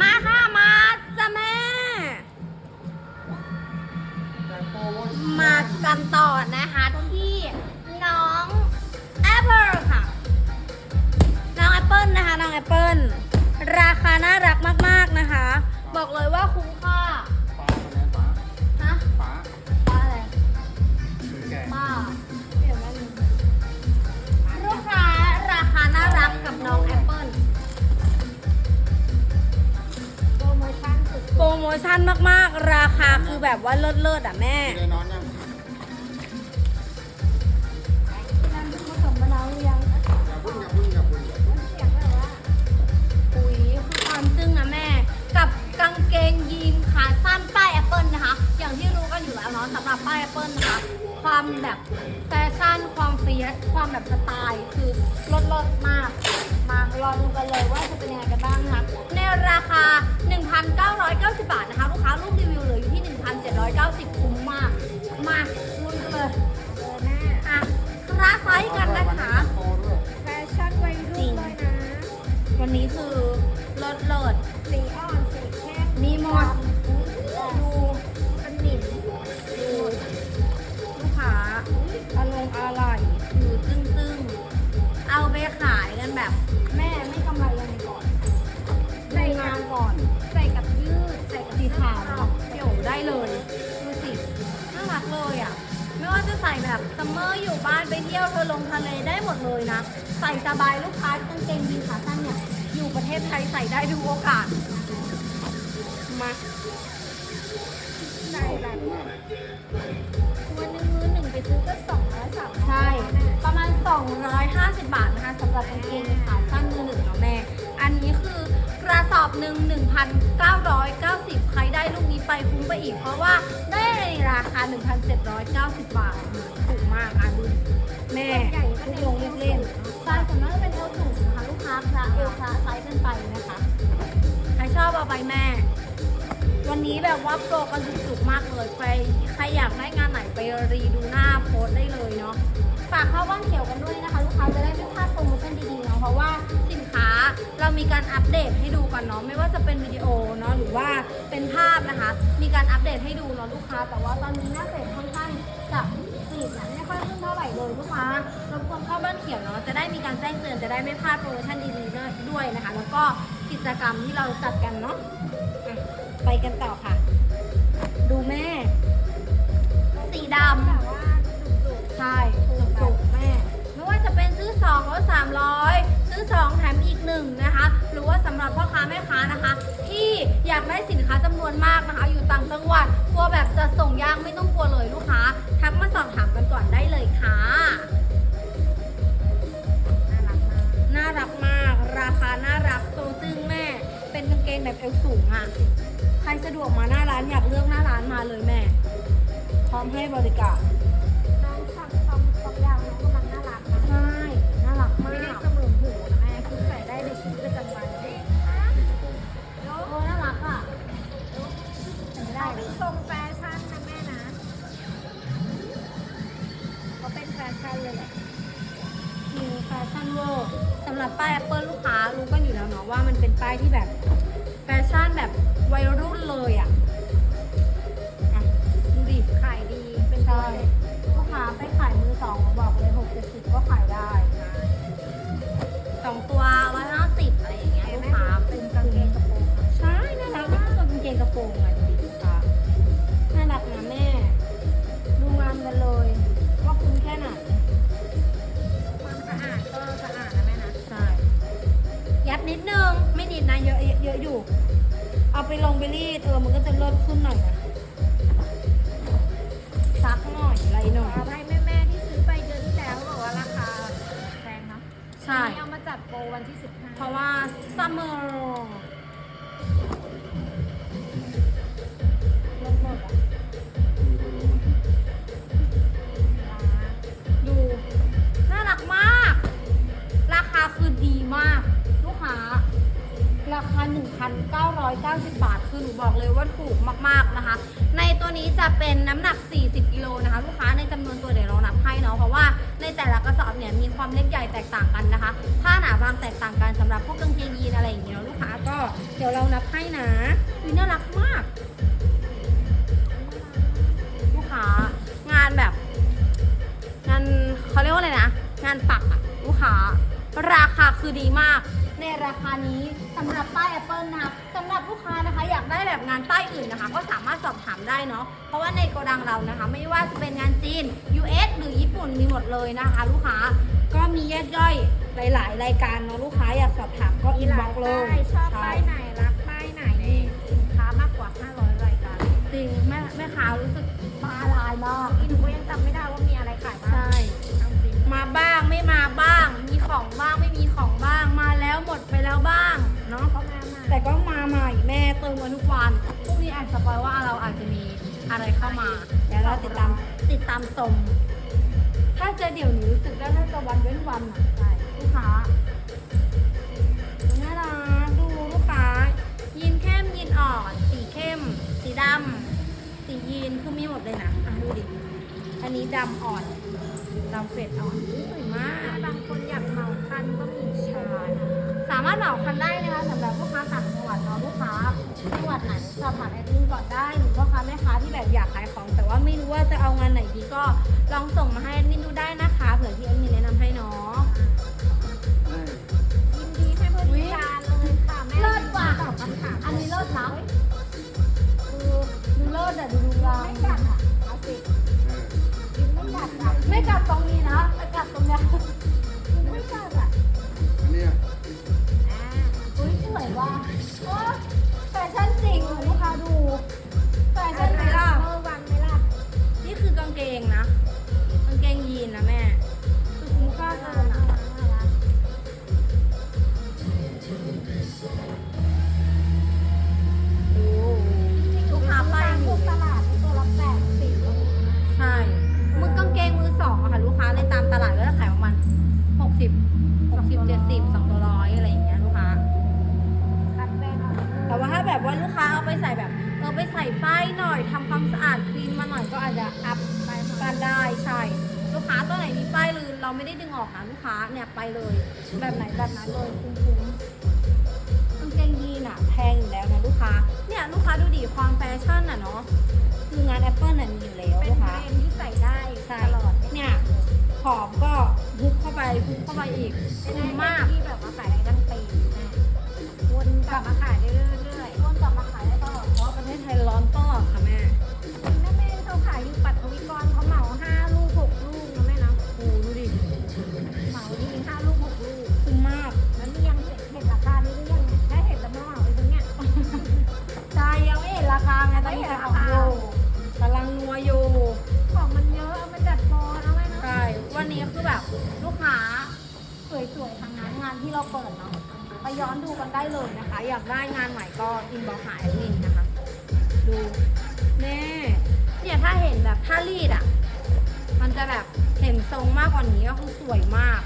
มาค่ะ มาจ้ะแม่ มากันต่อนะคะที่น้องแอปเปิลค่ะ น้องแอปเปิลนะคะ น้องแอปเปิลราคาน่ารักมาก ๆ นะคะ บอกเลยว่าคุ้ม ชั่นมากๆ ราคาคือแบบว่าเลิศๆอะแม่ได้นอนยัง นอยู่แล้วเนาะสำหรับป้ายแอปเปิลนะคะความแบบแฟชั่นความเฟียสความแบบสไตล์คือลดลดๆมาก มารอดูกันเลยว่าจะเป็นยังไงกันบ้างนะคะในราคา 1,990 บาทนะคะลูกค้ารูปรีวิวเหลืออยู่ที่ 1,790 คุ้มมาก มาลุ้นกันเลยเออแม่อะคลาสไซส์กันนะคะโตด้วยแฟชั่นวัยรุ่นเลยนะ วันนี้คือลดเลิศ ซัมเมอร์อยู่บ้านไปเที่ยวเธอลงทะเลได้หมดเลยนะ ใส่สบายลูกค้ากางเกงยีนขาสั้นเนี่ย อยู่ประเทศไทยใส่ได้ทุกโอกาส มาใส่แบบตัวหนึ่งมือหนึ่งไปซื้อก็สองร้อยสามร้อยใช่แม่ประมาณ 250 บาทนะคะสำหรับกางเกงขาสั้นมือหนึ่งเนาะแม่ อันนี้คือก ระสอบหนึ่ง1,990 ใครได้ลูกนี้ไปคุ้มไปอีก เพราะว่าได้ในราคา 1,790 บาทถูกมากอะดูแม่ใหญ่ก็ลูกเน้ลนงเอลูกเล่นวสูงใช่ส่วนมากจะเป็นเอวสูงนะคะลูกค้าคลาเอวคลาไซส์กันไปนะคะ ใครชอบเอาไปแม่ วันนี้แบบว่าโปรกันสุดๆมากเลยใครใครอยากได้งานไหนไปรีดูหน้าโพสต์ได้เลยเนาะฝากเข้าบ้านเขียวกันด้วยนะคะ ลูกค้าจะได้ไม่พลาดโปรโมชั่นดีๆเนาะเพราะว่าสินค้า เรามีการอัปเดตให้ดูกันเนาะไม่ว่าจะเป็นวิดีโอเนาะหรือว่าเป็นภาพนะคะ มีการอัปเดตให้ดูเนาะลูกค้า แต่ว่าตอนนี้หน้าเสร็จค่อนข้างจะสีดนะไม่ค่อยขึ้นเท่าไหร่เลยลูกค้ารบกวนเข้าบ้านเขียวเนาะจะได้มีการแจ้งเตือนจะได้ไม่พลาดโปรโมชั่นดีๆด้วยนะคะ แล้วก็กิจกรรมที่เราจัดกันเนาะอะไปกันต่อค่ะ ดูแม่ สีดำแบบว่าจุกใช่ถูกๆแม่ ไม่ว่าจะเป็นซื้อ2ลด 1นะคะ หรือว่าสำหรับพ่อค้าแม่ค้านะคะ ที่อยากได้สินค้าจำนวนมากนะคะ อยู่ต่างจังหวัดกลัวแบบจะส่งยากไม่ต้องกลัวเลยลูกค้า ทักมาสอบถามกันก่อนได้เลยค่ะ น่ารักมาก ราคาน่ารักโตจึ้งแม่ เป็นกางเกงแบบเอวสูงอะ่ะใครสะดวกมาหน้าร้านอยากเลือกหน้าร้านมาเลยแม่ พร้อมให้บริการ ชั่นเลยแหละมีแฟชั่นเวอร์สำหรับป้ายแอปเปิลลูกค้ารู้กันอยู่แล้วเนาะว่ามันเป็นป้ายที่แบบแฟชั่นแบบวัยรุ่น ดนะเยอะเยอะอยู่ เอาไปลงไปรีดเออมันก็จะเลิศขึ้นหน่อยนะซักหน่อยอะไรหน่อยขอให้แม่แม่ๆที่ซื้อไปเดือนที่แล้วบอกว่าราคาแพงเนาะใช่วันนี้เอามาจัดโปรวันที่15เพราะว่าซัมเมอร์ 190 บาท คือหนูบอกเลยว่าถูกมากๆนะคะ ในตัวนี้จะเป็นน้ำหนัก 40 กิโลนะคะ ลูกค้าในจำนวนตัวเดี๋ยวเรานับให้เนาะเพราะว่าในแต่ละกระสอบเนี่ยมีความเล็กใหญ่แตกต่างกันนะคะ ผ้าหนาบางแตกต่างกันสำหรับพวกกางเกงยีนอะไรอย่างเงี้ยเนาะลูกค้าก็เดี๋ยวเรานับให้นะวิน่ารักมาก ลูกค้างานแบบงานเขาเรียกว่าอะไรนะ งานปักอะลูกค้า ราคาคือดีมาก ในราคานี้สำหรับป้าย Apple นะครับสำ หรับลูกค้านะคะ อยากได้แบบงานป้ายอื่นนะคะ ก็สามารถสอบถามได้เนาะเพราะว่าในโกดังเรานะคะ ไม่ว่าจะเป็นงานจีน US หรือญี่ปุ่นมีหมดเลยนะคะ ลูกค้าก็มีแยกย่อยหลาย ๆ รายการเนาะลูกค้าอยากสอบถามก็อินบ็อกเลย สปอยว่าเราอาจจะมีอะไรเข้ามาเดี๋ยวเราติดตามติดตามชมถ้าเจอเดี๋ยวนี้รู้สึกได้น่าจะวันเว้นวันอะใช่ลูกค้าดูน่ารักดูลูกค้ายีนเข้มยีนอ่อนสีเข้ม สีดำสียีนคือมีหมดเลยนะอะดูดิอันนี้ดำอ่อนดำเฟดอ่อนอุ๊ยสวยมาก บางคนอยากเหมาคันก็มีชาสามารถเหมาคันได้นะคะสำหรับลูกค้าต่างจังหวัดเนาะลูกค้า จังหวัดไหนสอบถามแอดมินก่อนได้หรือพ่อค้าแม่ค้าที่แบบอยากขายของ แต่ว่าไม่รู้ว่าจะเอางานไหนดีก็ลองส่งมาให้ สิบหกสิบเจ็ดสิบสองตัวร้อยอะไรอย่างเงี้ยลูกค้า คัดแบรนด์เอาแต่ว่าถ้าแบบว่าลูกค้าเอาไปใส่แบบเออไปใส่ป้ายหน่อยทำความสะอาดคลีนมาหน่อยก็อาจจะอัพไปกันได้ใช่ ลูกค้าตัวไหนมีป้ายลืนเราไม่ได้ดึงออกนะลูกค้าเนี่ยไปเลย แบบไหนแบบนั้นเลยคุ้มๆกางเกงยีนอะแพงอยู่แล้วนะลูกค้าเนี่ยลูกค้าดูดิความแฟชั่นอะเนาะคืองาน Apple น่ะมีอยู่ บ ย้อนดูกันได้เลยนะคะ อยากได้งานใหม่ก็อินบ็อกหาแอดมินนะคะ ดูแน่เนี่ยถ้าเห็นแบบถ้ารีดอะ มันจะแบบเห็นทรงมากกว่านี้ก็คือสวยมาก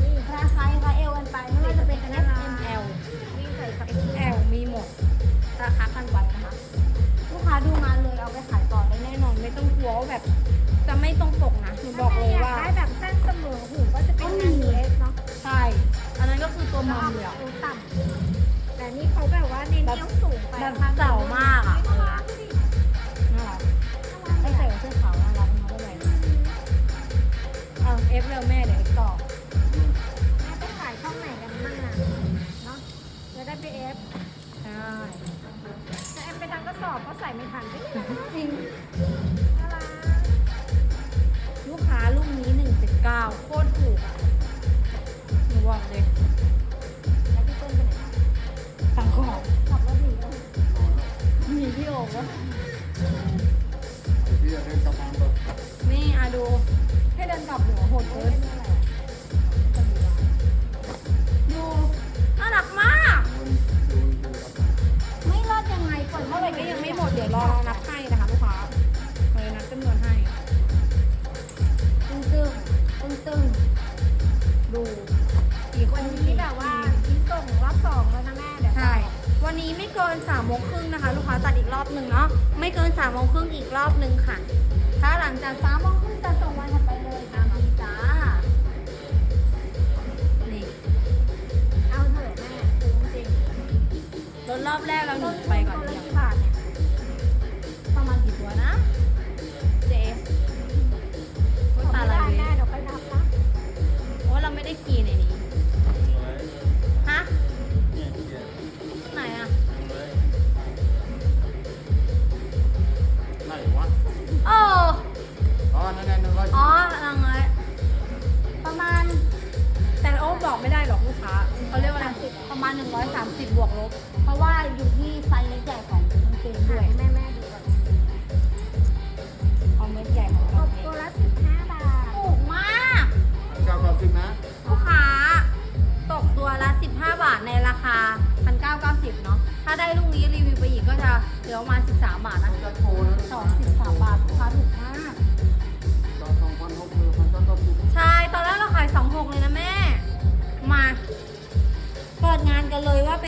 นี่ราคาคะเอลกันไปไม่ว่าจะเป็น S M L วิ่งใส่กับ XL มีหมดราคากันไว้นะคะ ลูกค้าดูงานเลยเอาไปขายต่อได้แน่นอนไม่ต้องกลัวว่าแบบ จะไม่ตรงปกนะหนูบอกเลยว่าถ้าแม่อยากได้แบบเส้นเสมอหูก็จะเป็นงาน US เนาะใช่อั นนั้นก็คือตัวมัมเลยอะดูต่ำแต่นี่เขาแบบว่าเน้นเนี้ยวสูงไปแบบเก่ามากอะน่ารั พี่จะเดินกลับมาแบบนี่อะดูให้เดินกลับหัวโหดเอ้เกิยนดูน่ารักมาก ดูดูกับไม่รอดยังไงเปิดเท่าไหร่ก็ยังไม่หมด เดี๋ยวรอนับให้นะคะลูกค้าเลยนับจำนวนให้ ตึ้งตึ้งตึ้งตึ้งดู นี้ไม่เกินสามโมงครึ่งนะคะ ลูกค้าตัดอีกรอบหนึ่งเนาะไม่เกินสามโมงครึ่งอีกรอบหนึ่งค่ะ ถ้าหลังจากสามโมงครึ่งจะส่งวันถัดไปเลยตามนี้จ้านี่เอาเถอะแม่คุ้มจริงรถรอบแรกแล้วหนีไป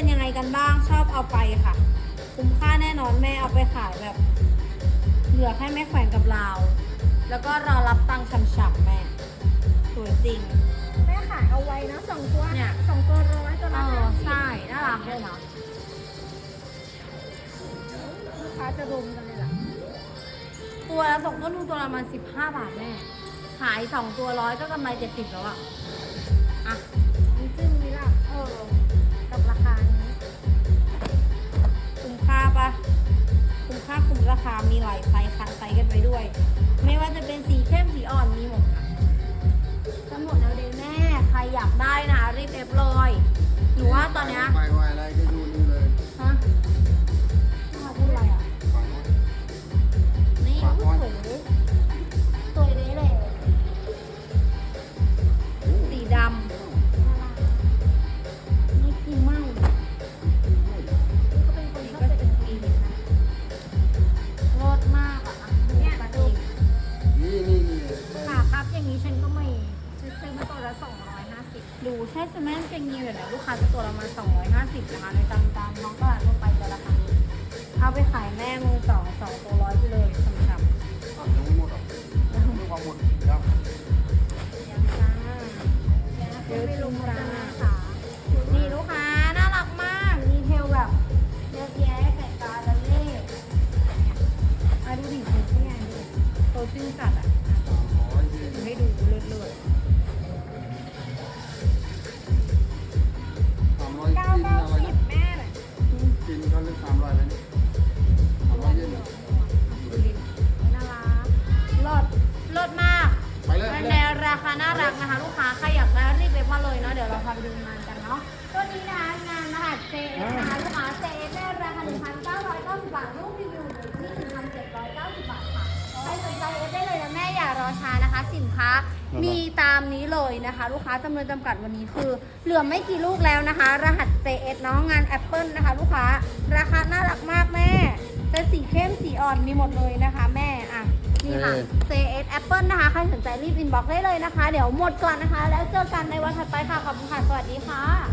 เลยว่าเป็นยังไงกันบ้างชอบเอาไปค่ะ คุ้มค่าแน่นอนแม่เอาไปขายแบบ เหลือแค่แม่แขวนกับเรา แล้วก็รอรับตังค์ฉ่ำๆแม่สวยจริง แม่ขายเอาไว้นะสองตัวเนี่ย สองตัวร้อยตัวเอละอห้าสิบใช่น่ารักเลยเนาะลูกค้าจะรุมกันเลยล่ะตัวละตกต้นทุนตัวละประมาณ15บาทแม่ขาย2ตัวร้อยก็กำไร70แล้วอะอะ น้ำจิ้มนี่ล่ะเออ ปะคุ้มค่าคุ้มราคา มีหลายไซส์คัดไซส์กันไปด้วย ไม่ว่าจะเป็นสีเข้มสีอ่อนมีหมดค่ะจะหมดแล้วเดยแม่ ใครอยากได้นะรีบเอฟเลยหนูว่าตอนเนี้ย ไปไวอะไรก็อยู่ มนเกงยีนแบบไหนลูกค้าจะตัวละประมาณ250นะคะในตามตามน้องตลาดทั่วไปจะราคานี้เอาไปขายแม่มือสองสองตัวร้อยไปเลยสำหรับยังไม่หมดหรอกไม่ความหมดครับยังจ้าเดี๋ยวไม่ลงมาจะนาขานี่ลูกค้าน่ารักมากดีเทลแบบเยอะแยะไก่กาละเล่อะดูดิคุณที่ไงดูโตจึ้งจัดอะ สินค้ามีตามนี้เลยนะคะ ลูกค้าจำนวนจำกัดวันนี้คือ เหลือไม่กี่ลูกแล้วนะคะ รหัส JS เนาะงาน Apple นะคะ ลูกค้าราคาน่ารักมากแม่จะสีเข้มสีอ่อนมีหมดเลยนะคะ แม่อะนี่ค่ะ JS Apple นะคะ ใครสนใจรีบอินบ็อกได้เลยนะคะ เดี๋ยวหมดก่อนนะคะ แล้วเจอกันในวันถัดไปค่ะ ขอบคุณค่ะ สวัสดีค่ะ